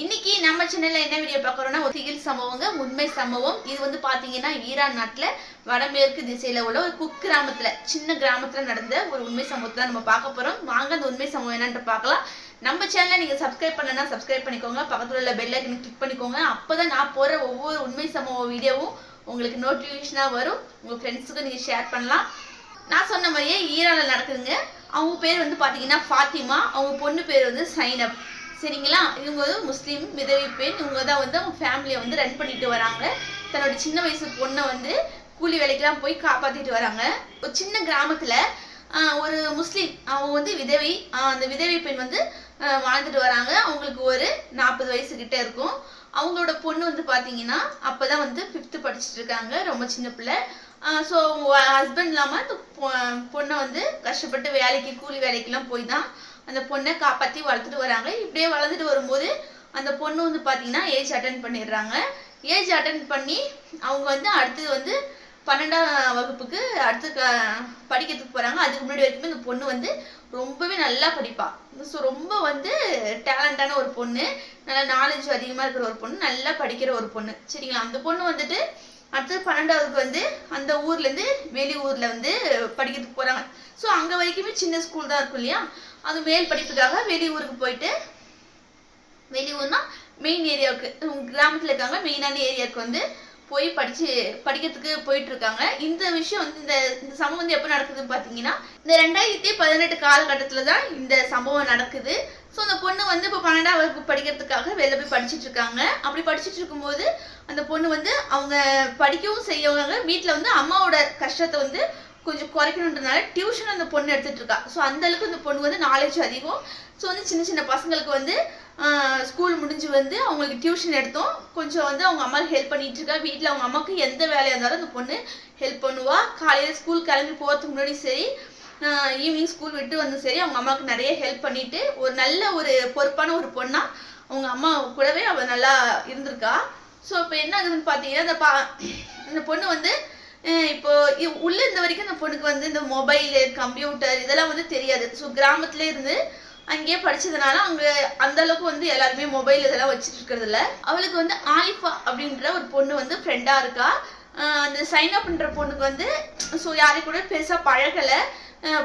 இன்னைக்கு நம்ம சேனல்ல என்ன வீடியோ பார்க்கறோம்னா திகில் சம்பவங்க உண்மை சம்பவம். இது வந்து பாத்தீங்கன்னா ஈரான் நாட்டுல வடமேற்கு திசையில உள்ள ஒரு குக் கிராமத்துல சின்ன கிராமத்துல நடந்த ஒரு உண்மை சம்பவத்தை தான் நம்ம பார்க்க போறோம். வாங்க அந்த உண்மை சம்பவம் என்னன்னு பார்க்கலாம். நம்ம சேனலை நீங்க சப்ஸ்கிரைப் பண்ணனா சப்ஸ்கிரைப் பண்ணிக்கோங்க. பக்கத்துல உள்ள பெல் ஐக்கனை கிளிக் பண்ணிக்கோங்க. அப்பதான் நான் போற ஒவ்வொரு உண்மை சம்பவ வீடியோவும் உங்களுக்கு நோட்டிஃபிகேஷனா வரும். உங்க ஃப்ரெண்ட்ஸுக்கும் நீங்க ஷேர் பண்ணலாம். நான் சொன்ன மாதிரியே ஈரான்ல நடக்குதுங்க. அவங்க பேர் வந்து பாத்தீங்கன்னா ஃபாத்திமா. அவங்க பொண்ணு பேர் வந்து சைனப். சரிங்களா? இவங்க வந்து முஸ்லீம் விதவி பெண். இவங்க தான் வந்து அவங்க ஃபேமிலியை வந்து ரன் பண்ணிட்டு வராங்க. தன்னோட சின்ன வயசு பொண்ணை வந்து கூலி வேலைக்கெல்லாம் போய் காப்பாற்றிட்டு வராங்க. ஒரு சின்ன கிராமத்தில் ஒரு முஸ்லீம் அவங்க வந்து விதவை அந்த விதவை பெண் வந்து வாழ்ந்துட்டு வராங்க. அவங்களுக்கு ஒரு நாற்பது வயசு கிட்ட இருக்கும். அவங்களோட பொண்ணு வந்து பார்த்திங்கன்னா அப்போ தான் வந்து ஃபிஃப்த்து படிச்சுட்டு இருக்காங்க. ரொம்ப சின்ன பிள்ளை. ஸோ அவங்க ஹஸ்பண்ட் இல்லாமல் அந்த பொ- பொண்ணை வந்து கஷ்டப்பட்டு வேலைக்கு கூலி வேலைக்கெல்லாம் போய் தான் அந்த பொண்ணை காப்பாற்றி வளர்த்துட்டு வராங்க. இப்படியே வளர்ந்துட்டு வரும்போது அந்த பொண்ணு வந்து பார்த்தீங்கன்னா ஏஜ் அட்டன் பண்ணிடுறாங்க. ஏஜ் அட்டன் பண்ணி அவங்க வந்து அடுத்தது வந்து பன்னெண்டாம் வகுப்புக்கு அடுத்து க- படிக்கிறதுக்கு போகிறாங்க அதுக்கு முன்னாடி வரைக்குமே இந்த பொண்ணு வந்து ரொம்பவே நல்லா படிப்பா. ஸோ ரொம்ப வந்து டேலண்டான ஒரு பொண்ணு. நல்லா நாலேஜ் அதிகமாக இருக்கிற ஒரு பொண்ணு. நல்லா படிக்கிற ஒரு பொண்ணு. சரிங்களா? அந்த பொண்ணு வந்துட்டு அடுத்தது பன்னெண்டாவதுக்கு வந்து அந்த ஊர்ல இருந்து வெளி ஊரில் வந்து படிக்கிறதுக்கு போறாங்க. ஸோ அங்க வரைக்குமே சின்ன ஸ்கூல் தான் இருக்கும் இல்லையா? அது மேல் படிப்புக்காக வெளியூருக்கு போயிட்டு வெளியூர்னா மெயின் ஏரியாவுக்கு கிராமத்தில் இருக்காங்க மெயினான ஏரியாவுக்கு வந்து போய் படிச்சு படிக்கிறதுக்கு போயிட்டு இருக்காங்க இந்த விஷயம் வந்து இந்த இந்த சம்பவம் வந்து எப்போ நடக்குதுன்னு பார்த்தீங்கன்னா இந்த ரெண்டாயிரத்தி பதினெட்டு காலகட்டத்தில் தான் இந்த சம்பவம் நடக்குது. ஸோ அந்த பொண்ணு வந்து இப்போ பன்னெண்டாம் வகுப்பு படிக்கிறதுக்காக வெளில போய் படிச்சுட்டு இருக்காங்க அப்படி படிச்சுட்டு இருக்கும்போது அந்த பொண்ணு வந்து அவங்க படிக்கவும் செய்யவங்க வீட்டில் வந்து அம்மாவோட கஷ்டத்தை வந்து கொஞ்சம் குறைக்கணுன்றனால டியூஷன் அந்த பொண்ணு எடுத்துட்டு இருக்கா ஸோ அந்த அளவுக்கு அந்த பொண்ணு வந்து நாலேஜ் அதிகம். ஸோ வந்து சின்ன சின்ன பசங்களுக்கு வந்து ஸ்கூல் முடிஞ்சு வந்து அவங்களுக்கு டியூஷன் எடுத்தோம். கொஞ்சம் வந்து அவங்க அம்மாவுக்கு ஹெல்ப் பண்ணிட்டு இருக்கா வீட்டில் அவங்க அம்மாவுக்கு எந்த வேலையாக இருந்தாலும் அந்த பொண்ணு ஹெல்ப் பண்ணுவா. காலையில் ஸ்கூல் கிளம்பி போகிறதுக்கு முன்னாடி சரி ஈவினிங் ஸ்கூல் விட்டு வந்து சரி அவங்க அம்மாவுக்கு நிறைய ஹெல்ப் பண்ணிட்டு ஒரு நல்ல ஒரு பொறுப்பான ஒரு பொண்ணா அவங்க அம்மா கூடவே அவள் நல்லா இருந்திருக்கா. ஸோ இப்போ என்ன ஆகுதுன்னு பார்த்தீங்கன்னா இந்த பா இந்த பொண்ணு வந்து இப்போ உள்ள இருந்த வரைக்கும் அந்த பொண்ணுக்கு வந்து இந்த மொபைலு கம்ப்யூட்டர் இதெல்லாம் வந்து தெரியாது. ஸோ கிராமத்துல இருந்து அங்கேயே படிச்சதுனால அவங்க அந்த அளவுக்கு வந்து எல்லாருமே மொபைல் இதெல்லாம் வச்சுட்டு இருக்கிறது இல்ல. அவளுக்கு வந்து ஆலிஃபா அப்படின்ற ஒரு பொண்ணு வந்து ஃப்ரெண்டா இருக்கா. அந்த சைன் அப்ன்ற பொண்ணுக்கு வந்து ஸோ யாரு கூட பெருசா பழகல.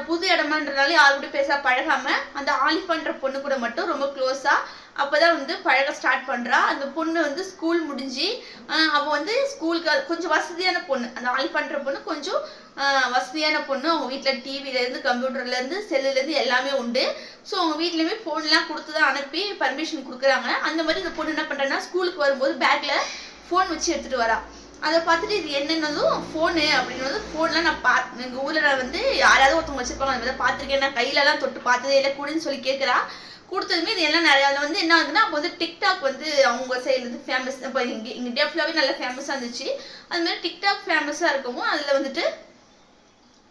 புது இடமான்றனால யாரு கூட பெருசா பழகாம அந்த ஆலிஃபான்ற பொண்ணு கூட மட்டும் ரொம்ப க்ளோஸா அப்பதான் வந்து பழக ஸ்டார்ட் பண்றா. அந்த பொண்ணு வந்து ஸ்கூல் முடிஞ்சு ஆஹ் அவ வந்து ஸ்கூலுக்கு கொஞ்சம் வசதியான பொண்ணு. அந்த ஆள் பண்ற பொண்ணு கொஞ்சம் வசதியான பொண்ணு. அவங்க வீட்டுல டிவில இருந்து கம்ப்யூட்டர்ல இருந்து செல்லுல இருந்து எல்லாமே உண்டு. ஸோ அவங்க வீட்லயுமே ஃபோன்லாம் எல்லாம் கொடுத்து தான் அனுப்பி பர்மிஷன் கொடுக்குறாங்க. அந்த மாதிரி இந்த பொண்ணு என்ன பண்றேன்னா ஸ்கூலுக்கு வரும்போது பேக்ல ஃபோன் வச்சு எடுத்துட்டு வரா. அதை பார்த்துட்டு இது என்னென்னதும் ஃபோனு அப்படின்னது ஃபோன்லாம் நான் பா எங்கள் ஊரில் நான் வந்து யாராவது ஒருத்தவங்க வச்சுருப்பாங்க. அந்த மாதிரி பார்த்துருக்கேன். நான் கையிலலாம் தொட்டு பார்த்ததே இல்லை. கூடன்னு சொல்லி கேட்குறா கொடுத்ததுமே இது எல்லாம் நிறைய. அதில் வந்து என்ன ஆகுதுன்னா அப்போ வந்து டிக்டாக் வந்து அவங்க சைட்லேருந்து ஃபேமஸ் இப்போ இங்கே இங்கே இந்தியா ஃபுல்லாகவே நல்லா ஃபேமஸாக இருந்துச்சு. அது மாதிரி டிக்டாக் ஃபேமஸாக இருக்கவும் அதில் வந்துட்டு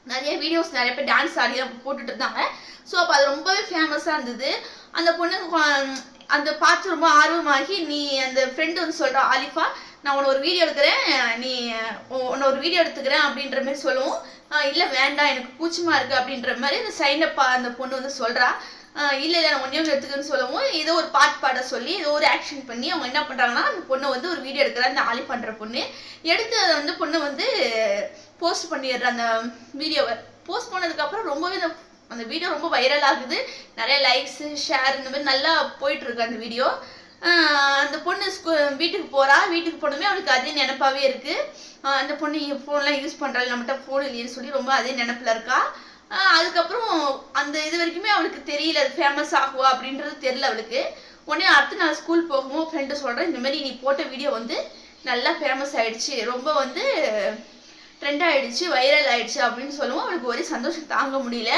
நிறைய வீடியோஸ் நிறைய பேர் டான்ஸ் ஆடி போட்டுட்டு இருந்தாங்க. ஸோ அப்போ அது ரொம்பவே ஃபேமஸாக இருந்தது. அந்த பொண்ணு அந்த பார்த்து ரொம்ப ஆர்வமாகி நீ அந்த ஃப்ரெண்டு வந்து சொல்கிறா ஆலிஃபா நான் உன்னை ஒரு வீடியோ எடுக்கிறேன். நீ உன்னை ஒரு வீடியோ எடுத்துக்கிறேன் அப்படின்ற மாதிரி சொல்லவும் இல்லை வேண்டாம் எனக்கு கூச்சமா இருக்கு அப்படின்ற மாதிரி அந்த சைனப்பா அந்த பொண்ணு வந்து சொல்கிறா இல்லை இல்லை நான் ஒன்றே ஒன்று எடுத்துக்கன்னு சொல்லவும் ஏதோ ஒரு பாட்டு பாட சொல்லி ஏதோ ஒரு ஆக்ஷன் பண்ணி அவங்க என்ன பண்ணுறாங்கன்னா அந்த பொண்ணை வந்து ஒரு வீடியோ எடுக்கிறா அந்த ஆலி பண்ணுற பொண்ணு. எடுத்து அதை வந்து பொண்ணு வந்து போஸ்ட் பண்ணிடுற அந்த வீடியோவை போஸ்ட் பண்ணதுக்கப்புறம் ரொம்பவே அந்த அந்த வீடியோ ரொம்ப வைரல் ஆகுது. நிறைய லைக்ஸ் ஷேர் இந்த மாதிரி நல்லா போயிட்டுருக்கு அந்த வீடியோ அந்த பொண்ணு ஸ்கூ வீட்டுக்கு போகிறா வீட்டுக்கு போனதுமே அவளுக்கு அதே நினப்பாகவே இருக்குது அந்த பொண்ணு ஃபோன்லாம் யூஸ் பண்ணுறாள் நம்மகிட்ட ஃபோன் இல்லையேன்னு சொல்லி ரொம்ப அதே நினப்பில் இருக்கா. அதுக்கப்புறம் அந்த இது வரைக்குமே அவளுக்கு தெரியல அது ஃபேமஸ் ஆகுவா அப்படின்றது தெரியல அவளுக்கு. உடனே அடுத்து நான் ஸ்கூல் போகும்போது ஃப்ரெண்டு சொல்கிறேன் இந்த மாதிரி நீ போட்ட வீடியோ வந்து நல்லா ஃபேமஸ் ஆயிடுச்சு ரொம்ப வந்து ட்ரெண்ட் ஆயிடுச்சு வைரல் ஆயிடுச்சு அப்படின்னு சொல்லுவோம் அவளுக்கு ஒரே சந்தோஷம் தாங்க முடியல.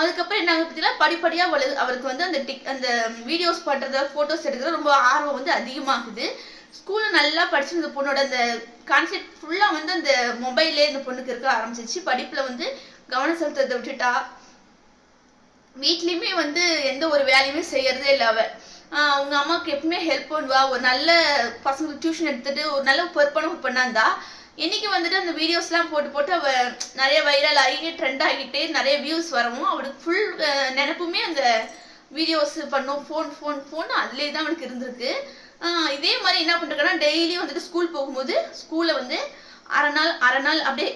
அதுக்கப்புறம் என்ன பார்த்தீங்கன்னா படிப்படியாக அவளுக்கு அவளுக்கு வந்து அந்த டிக் அந்த வீடியோஸ் பண்ணுறத ஃபோட்டோஸ் எடுக்கிறது ரொம்ப ஆர்வம் வந்து அதிகமாகுது. ஸ்கூலில் நல்லா படிச்சிருந்த பொண்ணோட அந்த கான்செப்ட் ஃபுல்லாக வந்து அந்த மொபைல்லே இந்த பொண்ணுக்கு இருக்க ஆரம்பிச்சிச்சு படிப்பில் வந்து கவனம் செலுத்துறதை விட்டுட்டா வீட்லயுமே வந்து எந்த ஒரு வேலையுமே செய்யறதே இல்லை அவ. அவங்க அம்மாவுக்கு எப்பவுமே ஹெல்ப் பண்ணுவா. ஒரு நல்ல பசங்களுக்கு டியூஷன் எடுத்துட்டு ஒரு நல்ல பொறுப்பான ஒரு பொண்ணா இன்னைக்கு வந்துட்டு அந்த வீடியோஸ்லாம் போட்டு போட்டு அவ நிறைய வைரல் ஆகி ட்ரெண்ட் ஆகிட்டு நிறைய வியூஸ் வரவும் அவளுக்கு ஃபுல் நினப்புமே அந்த வீடியோஸ் பண்ணும். ஃபோன் ஃபோன் ஃபோன் அதுலேயே தான் அவனுக்கு இருந்திருக்கு. இதே மாதிரி என்ன பண்ணுறதுன்னா டெய்லி வந்துட்டு ஸ்கூல் போகும்போது ஸ்கூலில் வந்து அரை நாள் அரை நாள் அப்படியே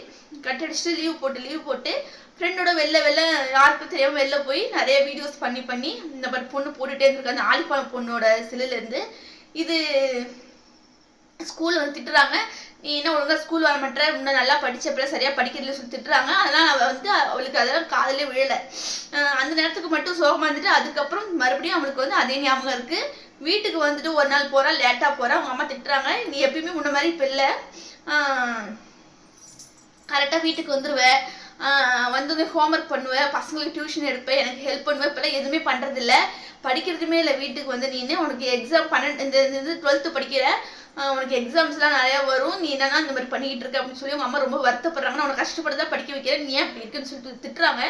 கட் அடிச்சுட்டு லீவ் போட்டு லீவ் போட்டு ஃப்ரெண்டோட வெளில வெளில யாருக்கும் தெரியாமல் வெளில போய் நிறைய வீடியோஸ் பண்ணி பண்ணி இந்த மாதிரி பொண்ணு போட்டுகிட்டே இருந்திருக்கு அந்த ஆலிப்பாளம் பொண்ணோட சிலையிலேருந்து இது ஸ்கூலில் வந்து திட்டுறாங்க. நீ என்ன ஒழுங்கா ஸ்கூல் வர மாட்டேற? இன்னும் நல்லா படிச்சப்பல சரியாக படிக்கிறதுல சொல்லி திட்டுறாங்க. அதெல்லாம் அவள் வந்து அவளுக்கு அதெல்லாம் காதலே விழலை. அந்த நேரத்துக்கு மட்டும் சோகமாக இருந்துட்டு அதுக்கப்புறம் மறுபடியும் அவளுக்கு வந்து அதே ஞாபகம் இருக்குது வீட்டுக்கு வந்துட்டு ஒரு நாள் போகிறா லேட்டாக போகிறா அவங்க அம்மா திட்டுறாங்க. நீ எப்பயுமே முன்ன மாதிரி இப்போ இல்லை. கரெக்டாக வீட்டுக்கு வந்துடுவேன் வந்து வந்து ஹோம்ஒர்க் பண்ணுவேன். பசங்களுக்கு டியூஷன் எடுப்பேன். எனக்கு ஹெல்ப் பண்ணுவேன். இப்போலாம் எதுவுமே பண்ணுறதில்ல படிக்கிறதுமே இல்லை வீட்டுக்கு வந்து நீனு உனக்கு எக்ஸாம் பன்னெண்டு இந்த இது டுவெல்த்து படிக்கிற உனக்கு எக்ஸாம்ஸ்லாம் நிறையா வரும். நீ என்னன்னா இந்த மாதிரி பண்ணிட்டு இருக்க அப்படின்னு சொல்லி உங்க அம்மா ரொம்ப வருத்தப்படுறாங்க. உனக்கு கஷ்டப்பட்டு தான் படிக்க வைக்கிறேன். நீ ஏன் இருக்குன்னு சொல்லிட்டு திட்டுறாங்க.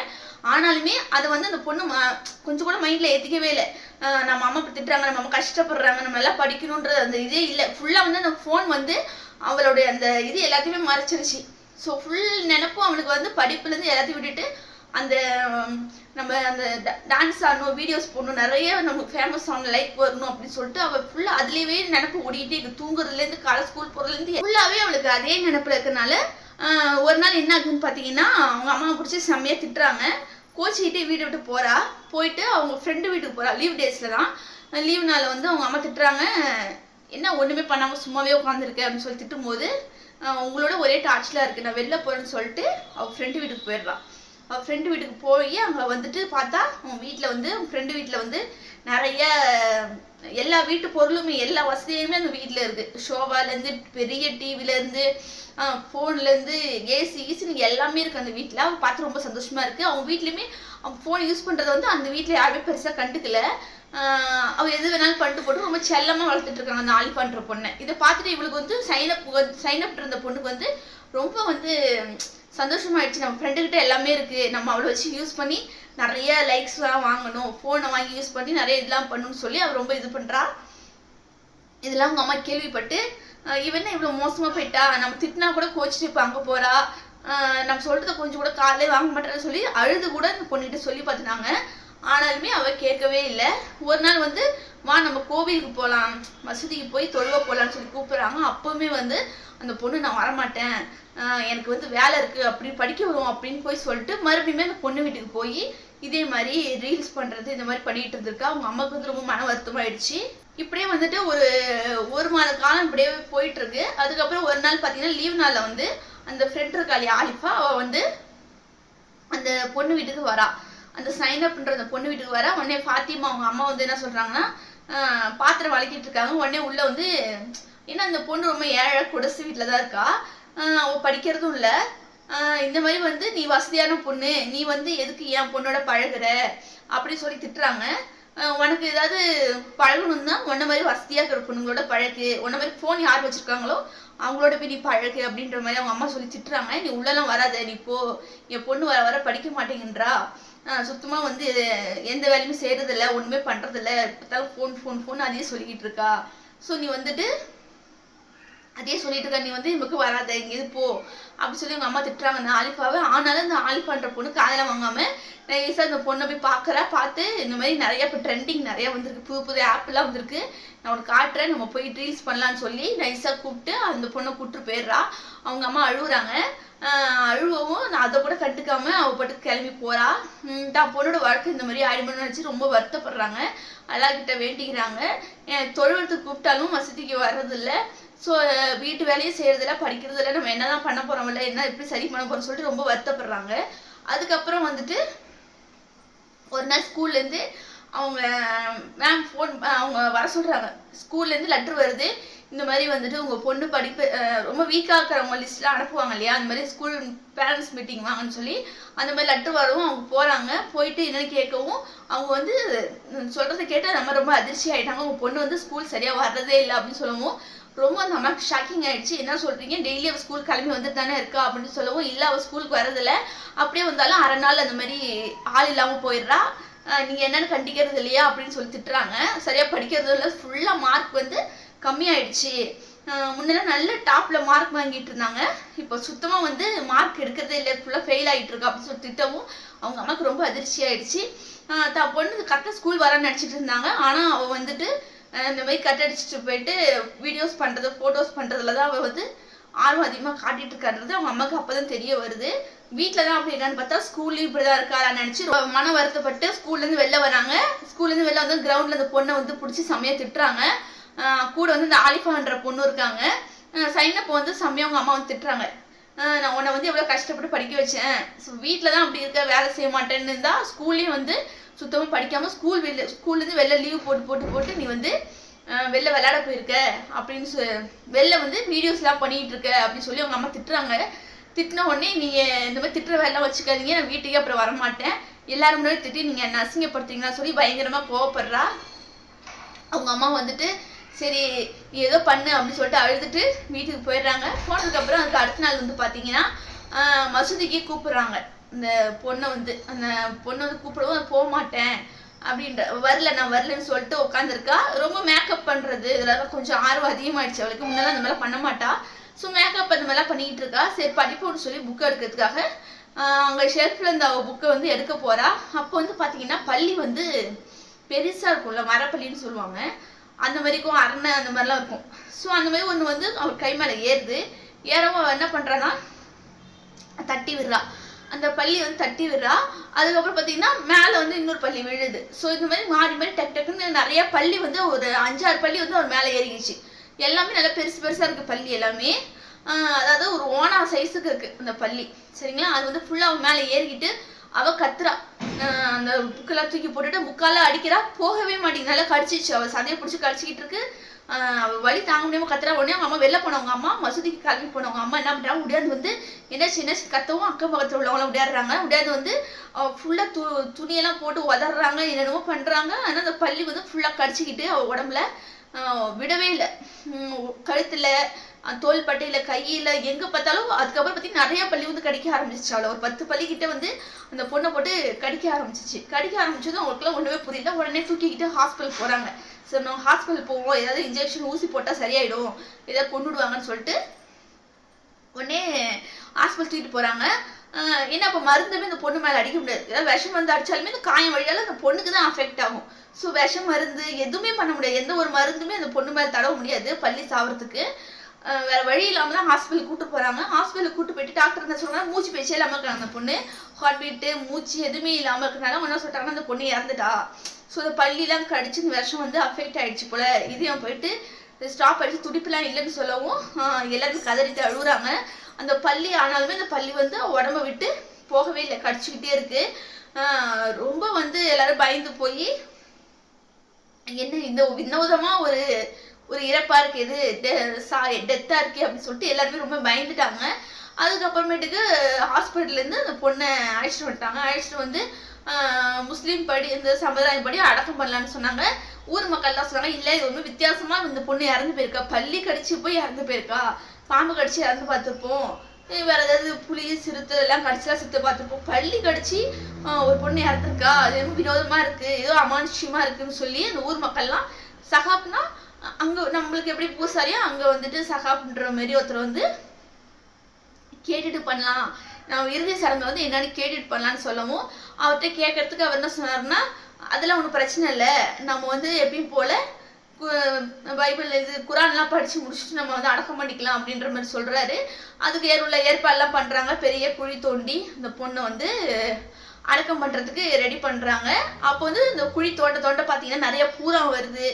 ஆனாலுமே அதை வந்து அந்த பொண்ணு ம- கொஞ்சம் கூட மைண்டில் ஏற்றிக்கவே இல்லை. நம்ம அம்மா இப்படி திட்டுறாங்க. நம்ம அம்மா கஷ்டப்படுறாங்க. நம்ம எல்லாம் படிக்கணுன்றது அந்த இதே இல்லை. ஃபுல்லாக வந்து அந்த ஃபோன் வந்து அவளுடைய அந்த இது எல்லாத்தையுமே மறைச்சிருச்சு. ஸோ ஃபுல் நினப்பும் அவனுக்கு வந்து படிப்புலேருந்து எல்லாத்தையும் விட்டுட்டு அந்த நம்ம அந்த டான்ஸ் ஆடணும் வீடியோஸ் போடணும் நிறைய நமக்கு ஃபேமஸ் ஆன லைக் வரணும் அப்படின்னு சொல்லிட்டு அவள் ஃபுல்லாக அதுலேயே நினப்பு ஓடிக்கிட்டு இருக்கு. தூங்குறதுலேருந்து காலை ஸ்கூல் போகிறதுலேருந்து ஃபுல்லாகவே அவளுக்கு அதே நினப்பில் இருக்கனால ஒரு நாள் என்ன ஆகுதுன்னு பார்த்தீங்கன்னா அவங்க அம்மாவை பிடிச்சி செம்மையாக திட்டுறாங்க. கோச்சிக்கிட்டே வீடு விட்டு போகிறா போயிட்டு அவங்க ஃப்ரெண்டு வீட்டுக்கு போகிறா லீவ் டேஸில் தான். லீவ் நாளில் வந்து அவங்க அம்மா திட்டுறாங்க. என்ன ஒன்றுமே பண்ணாமல் சும்மாவே உட்காந்துருக்கு அப்படின்னு சொல்லி திட்டும் போது உங்களோட ஒரே டார்ச்சில் இருக்கு. நான் வெளில போறேன்னு சொல்லிட்டு அவள் ஃப்ரெண்டு வீட்டுக்கு போயிடுறான் அவள் ஃப்ரெண்டு வீட்டுக்கு போய் அங்கே வந்துட்டு பார்த்தா அவன் வீட்டில் வந்து ஃப்ரெண்டு வீட்டில் வந்து நிறைய எல்லா வீட்டு பொருளுமே எல்லா வசதியுமே அந்த வீட்டில் இருக்கு. ஷோவாலேருந்து பெரிய டிவிலேருந்து ஃபோன்லேருந்து ஏசி ஏசி எல்லாமே இருக்கு அந்த வீட்டில் அவ பார்த்து ரொம்ப சந்தோஷமா இருக்கு. அவங்க வீட்லேயுமே அவங்க ஃபோன் யூஸ் பண்ணுறத வந்து அந்த வீட்டில் யாருமே பெருசாக கண்டுக்கல. அவள் எது வேணாலும் பண்ணிட்டு போட்டு ரொம்ப செல்லமாக வளர்த்துட்டு இருக்காங்க அந்த ஆள் பண்ணுற பொண்ணை. இதை பார்த்துட்டு இவளுக்கு வந்து சைன் அப் சைன் அப் இருந்த பொண்ணுக்கு வந்து ரொம்ப வந்து சந்தோஷமாயிடுச்சு. நம்ம ஃப்ரெண்டுக்கிட்ட எல்லாமே இருக்குது நம்ம அவளை வச்சு யூஸ் பண்ணி நிறைய லைக்ஸ்லாம் வாங்கணும். ஃபோனை வாங்கி யூஸ் பண்ணி நிறைய இதெல்லாம் பண்ணணும்னு சொல்லி அவள் ரொம்ப இது பண்ணுறா இதெல்லாம் அவங்க அம்மா கேள்விப்பட்டு இவன் இவ்வளோ மோசமாக போயிட்டா? நம்ம திட்டினா கூட கோச்சிட்டு இப்போ அங்கே போகிறா நம்ம சொல்கிறத கொஞ்சம் கூட காலையில் வாங்க மாட்டேன்னு சொல்லி அழுது கூட அந்த பொண்ணுகிட்ட சொல்லி பார்த்துனாங்க ஆனாலுமே அவ கேட்கவே இல்லை. ஒரு நாள் வந்து வா நம்ம கோவிலுக்கு போகலாம் மசூதிக்கு போய் தொழுவ போகலான்னு சொல்லி கூப்பிடுறாங்க. அப்பவுமே வந்து அந்த பொண்ணு நான் வரமாட்டேன். எனக்கு வந்து வேலை இருக்கு. அப்படி படிக்க வரும் அப்படின்னு போய் சொல்லிட்டு மறுபடியுமே அந்த பொண்ணு வீட்டுக்கு போய் இதே மாதிரி ரீல்ஸ் பண்றது இந்த மாதிரி பண்ணிட்டு இருந்திருக்கா? அவங்க அம்மாவுக்கு வந்து ரொம்ப மன வருத்தமாயிடுச்சு இப்படியே வந்துட்டு ஒரு ஒரு மாத காலம் இப்படியே போயிட்டு இருக்கு. அதுக்கப்புறம் ஒரு நாள் பாத்தீங்கன்னா லீவ் நாள்ல வந்து அந்த ஃப்ரெண்ட் இருக்காளி ஆலிஃபா. அவ வந்து அந்த பொண்ணு வீட்டுக்கு வரா. அந்த சைன் அப்ன்ற அந்த பொண்ணு வீட்டுக்கு வர உடனே ஃபாத்திமா அவங்க அம்மா வந்து என்ன சொல்றாங்கன்னா பாத்திரம் வளைக்கிட்டு இருக்காங்க. உடனே உள்ள வந்து ஏன்னா அந்த பொண்ணு ரொம்ப ஏழை குடசு வீட்டில் தான் இருக்கா. அவள் அவ படிக்கிறதும் இல்ல. இந்த மாதிரி வந்து நீ வசதியான பொண்ணு நீ வந்து எதுக்கு என் பொண்ணோட பழகுற? அப்படின்னு சொல்லி திட்டுறாங்க. உனக்கு ஏதாவது பழகணும்னா உன்ன மாதிரி வசதியா இருக்கிற பொண்ணுங்களோட பழகு. உன்ன மாதிரி ஃபோன் யார் வச்சிருக்காங்களோ அவங்களோட போய் நீ பழகு அப்படின்ற மாதிரி அவங்க அம்மா சொல்லி திட்டுறாங்க. நீ உள்ளெல்லாம் வராத. நீ போ. என் பொண்ணு வர வர படிக்க மாட்டேங்கின்றா. சுத்தமாக வந்து எந்த வேலையுமே செய்கிறதில்ல ஒன்றுமே பண்ணுறதில்ல பார்த்தாலும் ஃபோன் ஃபோன் ஃபோன் அதையே சொல்லிக்கிட்டு இருக்கா. ஸோ நீ வந்துட்டு அதே சொல்லிட்டு இருக்க நீ வந்து நமக்கு வராத இங்க இது போ. அப்படி சொல்லி உங்கள் அம்மா திட்டுறாங்க நான் ஆலிஃபாவை ஆனாலும் இந்த ஆலிஃபான்ற பொண்ணு காதல வாங்காம நைஸா அந்த பொண்ணை போய் பார்க்குறா பார்த்து இந்த மாதிரி நிறையா இப்போ ட்ரெண்டிங் நிறையா வந்திருக்கு. புது புது ஆப்லாம் வந்திருக்கு. நான் உனக்கு காட்டுறேன் நம்ம போய் ரீல்ஸ் பண்ணலான்னு சொல்லி நைஸாக கூப்பிட்டு அந்த பொண்ணை கூப்பிட்டு போயிடுறா. அவங்க அம்மா அழுகுறாங்க அழுவவும் நான் அதை கூட கண்டுக்காம அவ பாட்டுக்கு கிளம்பி போறா. தான் பொண்ணோட வாழ்க்கை இந்த மாதிரி ஆயிடுமோன்னு நினைச்சு ரொம்ப வருத்தப்படுறாங்க. அல்லா கிட்ட வேண்டிக்கிறாங்க தொழுவத்துக்கு கூப்பிட்டாலும் வசதிக்கு வர்றதில்ல. ஸோ வீட்டு வேலையும் செய்யறதில்ல படிக்கிறதில்ல. நம்ம என்னதான் பண்ண போறோம்ல என்ன எப்படி சரி பண்ண போறோம்னு சொல்லிட்டு ரொம்ப வருத்தப்படுறாங்க. அதுக்கப்புறம் வந்துட்டு ஒரு நாள் ஸ்கூல்ல இருந்து அவங்க மேம் ஃபோன் அவங்க வர சொல்றாங்க. ஸ்கூல்ல இருந்து லெட்டர் வருது. இந்த மாதிரி வந்துட்டு உங்க பொண்ணு படிப்பு ரொம்ப வீக்கா இருக்கிறவங்க லிஸ்ட்ல அனுப்புவாங்க இல்லையா? அந்த மாதிரி ஸ்கூல் பேரண்ட்ஸ் மீட்டிங் வாங்கன்னு சொல்லி அந்த மாதிரி லெட்டர் வரவும் அவங்க போறாங்க. போயிட்டு என்னன்னு கேட்கவும் அவங்க வந்து சொல்கிறத சொல்றதை நம்ம ரொம்ப அதிர்ச்சி ஆயிட்டாங்க. உங்க பொண்ணு வந்து ஸ்கூல் சரியா வர்றதே இல்லை அப்படின்னு சொல்லவும் ரொம்ப அந்த அம்மாக்கு ஷாக்கிங் ஆயிடுச்சு. என்ன சொல்றீங்க? டெய்லி அவ ஸ்கூல் கிளம்பி வந்துட்டு தானே இருக்கா அப்படின்னு சொல்லவும் இல்ல அவ ஸ்கூலுக்கு வரதில்ல அப்படியே வந்தாலும் அரை நாள் அந்த மாதிரி ஆள் இல்லாம போயிடுறா. நீங்கள் நீங்க என்னன்னு கண்டிக்கிறது இல்லையா அப்படின்னு சொல்லி திட்டுறாங்க. சரியா படிக்கிறது இல்லை. ஃபுல்லா மார்க் வந்து கம்மியாயிடுச்சு. முன்னெல்லாம் நல்ல டாப்ல மார்க் வாங்கிட்டு இருந்தாங்க இப்போ சுத்தமா வந்து மார்க் எடுக்கிறதே இல்லை. ஃபுல்லா ஃபெயில் ஆயிட்டு இருக்கா அப்படின்னு சொல்லி திட்டவும் அவங்க அம்மாக்கு ரொம்ப அதிர்ச்சி ஆயிடுச்சு தான் பொண்ணு கரெக்டாக ஸ்கூல் வரன்னு நினச்சிட்டு இருந்தாங்க. ஆனா அவ வந்துட்டு இந்த மாதிரி கட் அடிச்சுட்டு போயிட்டு வீடியோஸ் பண்றது போட்டோஸ் பண்றதுல தான் அவ வந்து ஆர்வம் அதிகமாக காட்டிட்டு இருக்கான்றது அவங்க அம்மாவுக்கு அப்பதான் தெரிய வருது. வீட்டில் தான் அப்படி இருக்கான்னு பார்த்தா ஸ்கூல்லையும் இப்படி தான் இருக்காரான்னு நினச்சி மன வருத்தப்பட்டு ஸ்கூல்லேருந்து வெளில வராங்க. ஸ்கூல்லேருந்து வெளில வந்து கிரவுண்டில் அந்த பொண்ணை வந்து பிடிச்சி செம்மையாக திட்டுறாங்க. கூட வந்து இந்த ஆலிஃபான்ற பொண்ணு இருக்காங்க. சைனப்போ வந்து செம்மையாக அவங்க அம்மா வந்து திட்டுறாங்க நான் உன்னை வந்து எவ்வளோ கஷ்டப்பட்டு படிக்க வச்சேன். ஸோ வீட்டில் தான் அப்படி இருக்க வேலை செய்ய மாட்டேன்னு இருந்தால் ஸ்கூல்லேயும் வந்து சுத்தமாக படிக்காமல் ஸ்கூல் வெளில ஸ்கூல்லேருந்து வெளில லீவ் போட்டு போட்டு போட்டு நீ வந்து வெளில விளையாட போயிருக்க. அப்படின்னு சொ வெளில வந்து வீடியோஸ்லாம் பண்ணிகிட்டு இருக்க அப்படின்னு சொல்லி அவங்க அம்மா திட்டுறாங்க. திட்டின உடனே நீங்கள் இந்த மாதிரி திட்டுற வேலைலாம் வச்சுக்காதீங்க. நான் வீட்டுக்கே அப்புறம் வரமாட்டேன். எல்லாரும் முன்னாடி திட்டி நீங்கள் என்ன அசிங்கப்படுத்துறீங்களா சொல்லி பயங்கரமாக கோவப்படுறா. அவங்க அம்மா வந்துட்டு சரி நீ ஏதோ பண்ணு அப்படின்னு சொல்லிட்டு அழுதுட்டு வீட்டுக்கு போயிடுறாங்க. போனதுக்கப்புறம் அதுக்கு அடுத்த நாள் வந்து பார்த்தீங்கன்னா மசூதிக்கு கூப்பிடுறாங்க. இந்த பொண்ணை வந்து அந்த பொண்ணை வந்து கூப்பிடவும் அது போக மாட்டேன் அப்படின்ற வரல நான் வரலன்னு சொல்லிட்டு உட்காந்துருக்கா ரொம்ப மேக்கப் பண்ணுறது இதெல்லாம் கொஞ்சம் ஆர்வம் அதிகமாயிடுச்சு அவளுக்கு. முன்னெல்லாம் அந்த மாதிரிலாம் பண்ண மாட்டா. ஸோ மேக்கப் அந்த மாதிரிலாம் பண்ணிக்கிட்டு இருக்கா. சரி படிப்போம்னு சொல்லி புக் எடுக்கிறதுக்காக அவங்க அங்க ஷெல்ஃப்ல இருந்த அவ புக்கை வந்து எடுக்க போறா. அப்போ வந்து பாத்தீங்கன்னா பள்ளி வந்து பெருசா இருக்கும்ல மரப்பள்ளின்னு சொல்லுவாங்க. அந்த மாதிரிக்கும் அரணை அந்த மாதிரிலாம் இருக்கும். ஸோ அந்த மாதிரி ஒன்று வந்து அவர் கை மேலே ஏறுது. ஏறவும் அவள் என்ன பண்ணுறான்னா தட்டி விடுறா. அந்த பள்ளி வந்து தட்டி விடுறா. அதுக்கப்புறம் பார்த்தீங்கன்னா மேலே வந்து இன்னொரு பள்ளி விழுது. ஸோ இந்த மாதிரி மாறி மாறி டக்கு டக்குன்னு நிறைய பள்ளி வந்து ஒரு அஞ்சாறு பள்ளி வந்து அவர் மேலே ஏறிடுச்சு. எல்லாமே நல்லா பெருசு பெருசாக இருக்குது பள்ளி எல்லாமே. அதாவது ஒரு ஓனா சைஸுக்கு இருக்குது அந்த பள்ளி. சரிங்களா? அது வந்து ஃபுல்லாக அவன் மேலே ஏறிக்கிட்டு அவள் கத்துறா. அந்த புக்கெல்லாம் தூக்கி போட்டுட்டு புக்கால அடிக்கிறா போகவே மாட்டேங்குது. நல்லா கடிச்சிச்சு அவள் சதையை பிடிச்சி கடிச்சிக்கிட்டு இருக்கு. ஆஹ் அவ தாங்க முடியாம கத்துறா. உடனே அவங்க அம்மா வெளில போனவங்க அம்மா மசூதிக்கு கிளம்பி போனவங்க அம்மா என்ன பண்றாங்க? உடையாந்து வந்து என்ன சின்ன கத்தவும் அக்கம் பக்கத்துல உள்ளவங்களாம் உடையாடுறாங்க. உடையாந்து வந்து அவள் ஃபுல்லா து துணியெல்லாம் போட்டு உதறாங்க என்னென்னமோ பண்றாங்க. ஆனா அந்த பள்ளி வந்து ஃபுல்லா கடிச்சிக்கிட்டு அவ உடம்புல விடவே இல்லை. கழுத்துல அஹ் கையில எங்க பார்த்தாலும் அதுக்கப்புறம் பார்த்தீங்கன்னா நிறைய பள்ளி வந்து கடிக்க ஆரம்பிச்சிச்சு அவளை ஒரு பத்து பள்ளி கிட்ட வந்து அந்த பொண்ணை போட்டு கடிக்க ஆரம்பிச்சிச்சு. கடிக்க ஆரம்பிச்சதும் அவங்களுக்குலாம் ஒண்ணுமே புரியல. உடனே தூக்கிக்கிட்டு ஹாஸ்பிட்டல் போறாங்க. சரி நம்ம ஹாஸ்பிட்டல் போவோம். ஏதாவது இன்ஜெக்ஷன் ஊசி போட்டா சரியாயிடும். ஏதாவது கொண்டுடுவாங்கன்னு சொல்லிட்டு உடனே ஹாஸ்பிட்டல் தூக்கிட்டு போறாங்க. ஏன்னா அப்போ அப்ப மருந்துமே இந்த பொண்ணு மேல அடிக்க முடியாது. ஏதாவது விஷம் வந்து அடிச்சாலுமே இந்த காயம் வழியால அந்த பொண்ணுக்கு தான் அஃபெக்ட் ஆகும். ஸோ விஷம் மருந்து எதுவுமே பண்ண முடியாது. எந்த ஒரு மருந்துமே அந்த பொண்ணு மேல தடவ முடியாது பள்ளி சாவறதுக்கு. வேற வழி இல்லாம தான் ஹாஸ்பிட்டல் கூட்டு போறாங்க. ஹாஸ்பிட்டல் கூட்டு போயிட்டு டாக்டர் என்ன சொல்றாங்க மூச்சு பேச்சே இல்லாம இருக்காங்க அந்த பொண்ணு. ஹார்ட் பீட்டு மூச்சு எதுவுமே இல்லாம இருக்கிறனால அவங்க என்ன சொல்றாங்கன்னா அந்த பொண்ணு இறந்துட்டா. ஸோ இந்த பள்ளிலாம் கடிச்சு இந்த வருஷம் வந்து அஃபெக்ட் ஆயிடுச்சு போல. இதையும் போயிட்டு ஸ்டாப் அடிச்சு துடிப்புலாம் இல்லைன்னு சொல்லவும் ஆஹ் எல்லாரும் கதறிட்டு அழுகுறாங்க. அந்த பள்ளி ஆனாலுமே அந்த பள்ளி வந்து உடம்ப விட்டு போகவே இல்லை. கடிச்சுக்கிட்டே இருக்கு. ரொம்ப வந்து எல்லாரும் பயந்து போய் என்ன இந்த வினோதமா ஒரு ஒரு இறப்பா இருக்கு இது டெத்தா இருக்கு அப்படின்னு சொல்லிட்டு எல்லாருமே ரொம்ப பயந்துட்டாங்க. அதுக்கப்புறமேட்டுக்கு ஹாஸ்பிட்டல்லேருந்து அந்த பொண்ணை அழைச்சிட்டு வந்துட்டாங்க. அழைச்சிட்டு வந்து முஸ்லீம் படி இந்த சம்பிரதாயம் படி அடக்கம் பண்ணலான்னு சொன்னாங்க. ஊர் மக்கள்லாம் சொன்னாங்க இல்லை இது ஒன்றும் வித்தியாசமா இந்த பொண்ணு இறந்து போயிருக்கா. பள்ளி கடிச்சு போய் இறந்து போயிருக்கா. பாம்பு கடிச்சு இறந்து பார்த்துருப்போம். வேற ஏதாவது புலி சிறுத்தை எல்லாம் கடிச்சா சிறுத்தை பார்த்துருப்போம். பள்ளி கடிச்சு ஒரு பொண்ணு இறந்துருக்கா. அது ரொம்ப வினோதமா இருக்கு. ஏதோ அமானுஷ்யமா இருக்குன்னு சொல்லி அந்த ஊர் மக்கள்லாம் சகாப்னா அங்கே நம்மளுக்கு எப்படி பூசாரியோ அங்கே வந்துட்டு சகாப்ன்ற மாரி ஒருத்தர் வந்து கேட்டுட்டு பண்ணலாம். நம்ம இறுதி சடங்கு வந்து என்னன்னு கேட்டுட்டு பண்ணலான்னு சொல்லவும் அவர்கிட்ட கேட்கறதுக்கு அவர் என்ன சொன்னார்னா அதெல்லாம் ஒன்றும் பிரச்சனை இல்லை. நம்ம வந்து எப்பயும் போல கு- பைபிள் இது குரான்லாம் படித்து முடிச்சுட்டு நம்ம வந்து அடக்கம் பண்ணிக்கலாம் அப்படின்ற மாதிரி சொல்கிறாரு அதுக்கு ஏறுள்ள ஏற்பாடுலாம் பண்ணுறாங்க பெரிய குழி தோண்டி அந்த பொண்ணை வந்து அடக்கம் பண்ணுறதுக்கு ரெடி பண்ணுறாங்க அப்போ வந்து இந்த குழி தோண்ட தோண்ட பார்த்தீங்கன்னா நிறைய பூரம் வருது.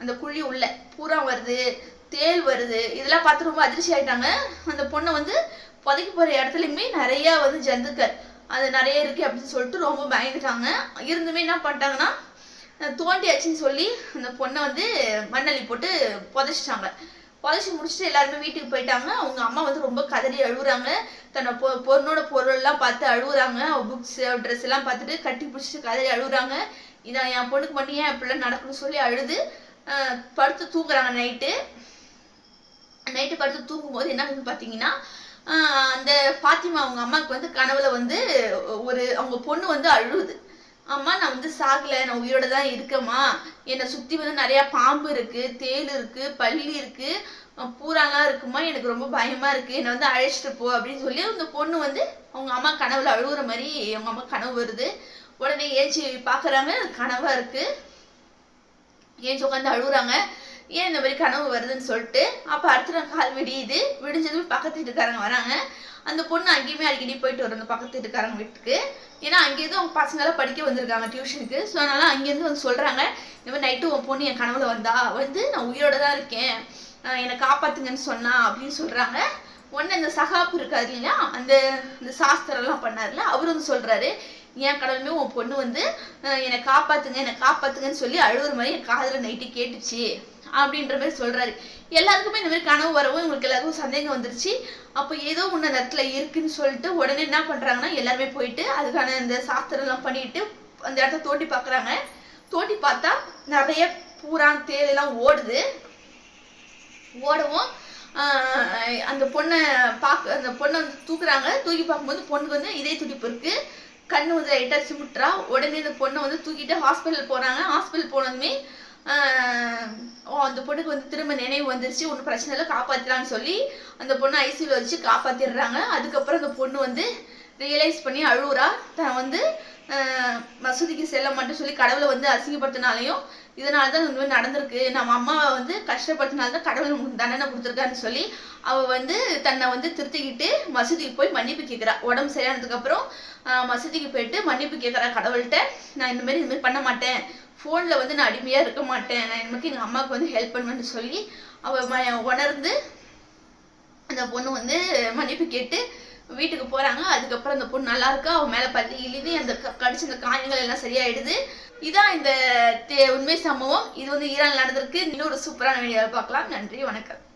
அந்த குழி உள்ள பூரா வருது தேள் வருது. இதெல்லாம் பார்த்து ரொம்ப அதிர்ச்சி ஆயிட்டாங்க. அந்த பொண்ணை வந்து புதைக்க போற இடத்துலயுமே நிறைய வந்து ஜந்துக்கள். அது நிறைய இருக்கு அப்படின்னு சொல்லிட்டு ரொம்ப பயந்துட்டாங்க. இருந்துமே என்ன பண்ணிட்டாங்கன்னா தோண்டியாச்சுன்னு சொல்லி அந்த பொண்ணை வந்து மண்ணள்ளி போட்டு புதைச்சிட்டாங்க. புதைச்சி முடிச்சுட்டு எல்லாருமே வீட்டுக்கு போயிட்டாங்க. அவங்க அம்மா வந்து ரொம்ப கதறி அழுகுறாங்க தன்னோட பொ பொண்ணோட பொருள்லாம் பார்த்து அழுகுறாங்க புக்ஸ் ட்ரெஸ் எல்லாம் பார்த்துட்டு கட்டி பிடிச்சிட்டு கதறி அழுகுறாங்க இதான் என் பொண்ணுக்கு மட்டும் ஏன் இப்படிலாம் நடக்கணும்னு சொல்லி அழுது. படுத்து தூங்குறாங்க நைட்டு. நைட்டு படுத்து தூங்கும்போது என்ன ஆகுதுன்னு பார்த்தீங்கன்னா அந்த பாத்திமா அவங்க அம்மாவுக்கு வந்து கனவுல வந்து ஒரு அவங்க பொண்ணு வந்து அழுகுது அம்மா நான் வந்து சாகல. நான் உயிரோட தான் இருக்கேம்மா. என்னை சுத்தி வந்து நிறைய பாம்பு இருக்கு தேள் இருக்கு பள்ளி இருக்கு. பூராலாம் இருக்குமா? எனக்கு ரொம்ப பயமா இருக்கு. என்னை வந்து அழைச்சிட்டு போ அப்படின்னு சொல்லி அந்த பொண்ணு வந்து அவங்க அம்மா கனவுல அழுகுற மாதிரி அவங்க அம்மா கனவு வருது. உடனே ஏஞ்சி பாக்குறாங்க. கனவா இருக்கு. ஏஞ்சி உட்காந்து அழுகுறாங்க ஏன் இந்த மாதிரி கனவு வருதுன்னு சொல்லிட்டு அப்போ அடுத்த நாள் கால் விடியுது. விடிஞ்சதும் பக்கத்து வீட்டுக்காரங்க வராங்க. அந்த பொண்ணு அங்கேயுமே அடிக்கடி போயிட்டு வரும் அந்த பக்கத்து வீட்டுக்காரங்க வீட்டுக்கு. ஏன்னா அங்கேருந்து அவங்க பசங்களாம் படிக்க வந்திருக்காங்க டியூஷனுக்கு ஸோ அதனால அங்கேருந்து வந்து சொல்கிறாங்க இந்த மாதிரி நைட்டு உன் பொண்ணு என் கனவுல வந்தா வந்து நான் உயிரோட தான் இருக்கேன். என்னை காப்பாத்துங்கன்னு சொன்னா அப்படின்னு சொல்கிறாங்க ஒன்று இந்த சகாப்பு இருக்காரு இல்லையா? அந்த இந்த சாஸ்திரம்லாம் பண்ணார்ல அவர் வந்து சொல்கிறாரு என் கடவுளுமே உன் பொண்ணு வந்து என்னை காப்பாத்துங்க என்னை காப்பாத்துங்கன்னு சொல்லி அழுகுற மாதிரி என் காதுல நைட்டு கேட்டுச்சு. அப்படின்ற மாதிரி சொல்றாரு. எல்லாருக்குமே இந்த மாதிரி கனவு வரவும் இவங்களுக்கு எல்லாருக்கும் சந்தேகம் வந்துருச்சு. அப்போ ஏதோ ஒன்று அந்த இடத்துல இருக்குன்னு சொல்லிட்டு உடனே என்ன பண்றாங்கன்னா எல்லாருமே போயிட்டு அதுக்கான இந்த சாஸ்திரம் எல்லாம் பண்ணிட்டு அந்த இடத்த தோண்டி பாக்குறாங்க. தோண்டி பார்த்தா நிறைய பூரா தேல் எல்லாம் ஓடுது. ஓடவும் ஆஹ் அந்த பொண்ணை பார்க்க அந்த பொண்ணை வந்து தூக்குறாங்க. தூக்கி பார்க்கும்போது பொண்ணுக்கு வந்து இதே துடிப்பு இருக்கு. கண்ணு வந்து லைட்டாக சிமிட்டுறா. உடனே இந்த பொண்ணை வந்து தூக்கிட்டு ஹாஸ்பிட்டல் போகிறாங்க ஹாஸ்பிட்டல் போனதுமே ஓ அந்த பொண்ணுக்கு வந்து திரும்ப நினைவு வந்துருச்சு. ஒன்றும் பிரச்சனை இல்லை காப்பாற்றலான்னு சொல்லி அந்த பொண்ணை ஐசியூவில் வச்சு காப்பாற்றிடுறாங்க அதுக்கப்புறம் அந்த பொண்ணு வந்து ரியலைஸ் பண்ணி அழுவுறா. தான் வந்து மசூதிக்கு செல்ல மாட்டேன்னு சொல்லி கடவுளை வந்து அசிங்கப்படுத்தினாலையும் இதனால தான் இந்த மாதிரி நடந்திருக்கு. நம்ம அம்மாவை வந்து கஷ்டப்பட்டனால தான் கடவுள் நமக்கு தண்டனை கொடுத்துருக்கான்னு சொல்லி அவ வந்து தன்னை வந்து திருத்திக்கிட்டு மசூதிக்கு போய் மன்னிப்பு கேட்குறா. உடம்பு சரியானதுக்கு அப்புறம் மசூதிக்கு போயிட்டு மன்னிப்பு கேட்குறா கடவுள்கிட்ட. நான் இந்த மாதிரி இந்த மாதிரி பண்ண மாட்டேன். ஃபோனில் வந்து நான் அடிமையாக இருக்க மாட்டேன். நான் இனிமேல் எங்கள் அம்மாவுக்கு வந்து ஹெல்ப் பண்ணுவேன்னு சொல்லி அவள் உணர்ந்து அந்த பொண்ணு வந்து மன்னிப்பு கேட்டு வீட்டுக்கு போறாங்க. அதுக்கப்புறம் அந்த பொண்ணு நல்லா இருக்கா? அவன் மேல பள்ளி இழுதி அந்த க- கடிச்ச அந்த காயங்கள் எல்லாம் சரியாயிடுது. இதான் இந்த தே- உண்மை சம்பவம். இது வந்து ஈரான் நடந்திருக்கு. இன்னொரு சூப்பரான வீடியோவை பார்க்கலாம். நன்றி வணக்கம்.